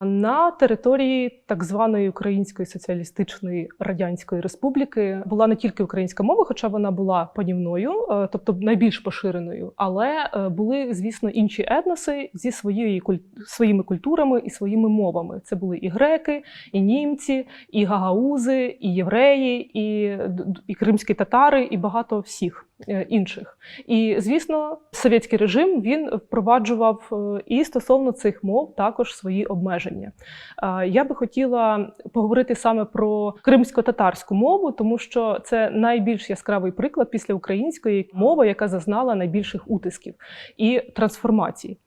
На території так званої Української соціалістичної радянської республіки була не тільки українська мова, хоча вона була панівною, е, тобто найбільш поширеною, але е, були, звісно, інші етноси зі своєю своїми культурами і своїми мовами. Це були і греки, і німці, і гагаузи, і євреї, і, і кримські татари, і багато всіх інших. І звісно, совєтський режим він впроваджував е, і стосовно цих мов також свої обмеження. Е, Я би хотіла поговорити саме про кримсько-татарську мову, тому що це найбільш яскравий приклад після української мови, яка зазнала найбільших утисків і трансформацій.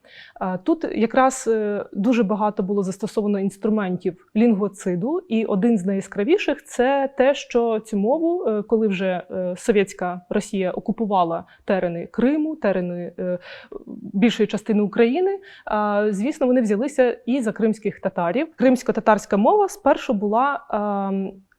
Тут якраз е, дуже багато було застосовано інструментів лінгвоциду, і один з найяскравіших це те, що цю мову, е, коли вже е, совєтська Росія окупувала терени Криму, терени більшої частини України, звісно, вони взялися і за кримських татарів. Кримсько-татарська мова спершу була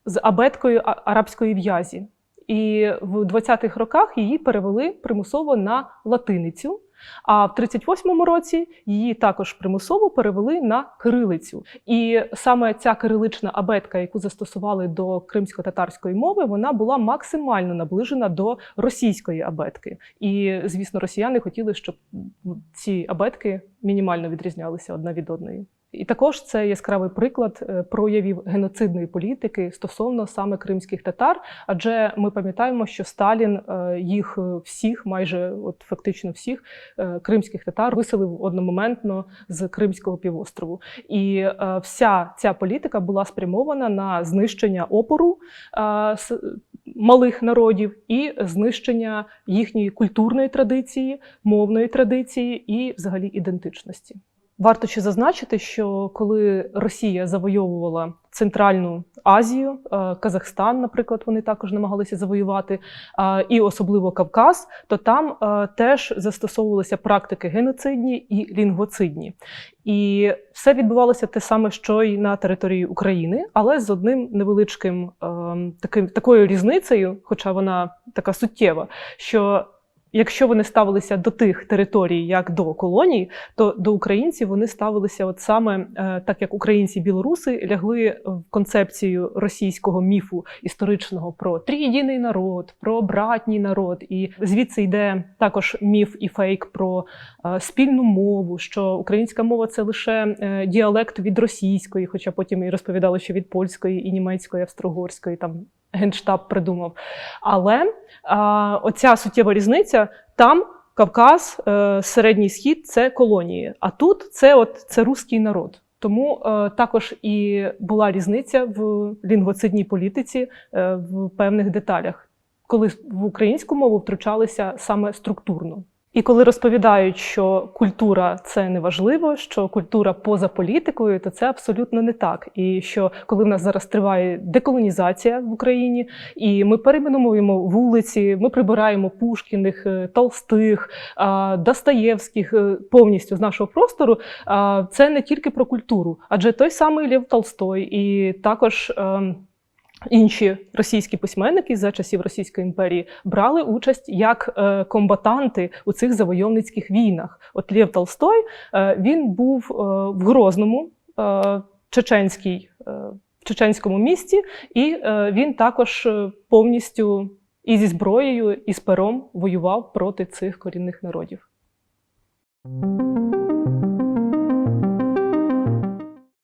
з абеткою арабської в'язі. І в 20-х роках її перевели примусово на латиницю. А в 38-му році її також примусово перевели на кирилицю. І саме ця кирилична абетка, яку застосували до кримсько-татарської мови, вона була максимально наближена до російської абетки. І, звісно, росіяни хотіли, щоб ці абетки мінімально відрізнялися одна від одної. І також це яскравий приклад е, проявів геноцидної політики стосовно саме кримських татар. Адже ми пам'ятаємо, що Сталін е, їх е, всіх, майже от фактично всіх кримських татар виселив одномоментно з Кримського півострову. І вся ця політика була спрямована на знищення опору малих народів і знищення їхньої культурної традиції, мовної традиції і взагалі ідентичності. Варто ще зазначити, що коли Росія завойовувала Центральну Азію, е, Казахстан, наприклад, вони також намагалися завоювати, е, і особливо Кавказ, то там е, теж застосовувалися практики геноцидні і лінгвоцидні. І все відбувалося те саме, що й на території України, але з одним невеличким ем, таким такою різницею, хоча вона така суттєва, що якщо вони ставилися до тих територій як до колоній, то до українців вони ставилися от саме е, так, як українці-білоруси лягли в концепцію російського міфу історичного про трієдиний народ, про братній народ. І звідси йде також міф і фейк про е, спільну мову, що українська мова це лише е, діалект від російської, хоча потім і розповідали, що від польської, і німецької, австрогорської там. Генштаб придумав. Але а, оця суттєва різниця там Кавказ, е, Середній Схід це колонії. А тут це от це руський народ. Тому е, також і була різниця в лінгвоцидній політиці е, в певних деталях, коли в українську мову втручалися саме структурно. І коли розповідають, що культура це не важливо, що культура поза політикою, то це абсолютно не так. І що коли в нас зараз триває деколонізація в Україні, і ми перейменовуємо вулиці, ми прибираємо Пушкіних, е, Толстих, Достоєвських е, повністю з нашого простору, це не тільки про культуру, адже той самий Лев Толстой і також. Інші російські письменники за часів Російської імперії брали участь як е, комбатанти у цих завойовницьких війнах. От Лев Толстой е, він був е, в Грозному, чеченській, в чеченському місті, і він також повністю і зі зброєю, і з пером воював проти цих корінних народів.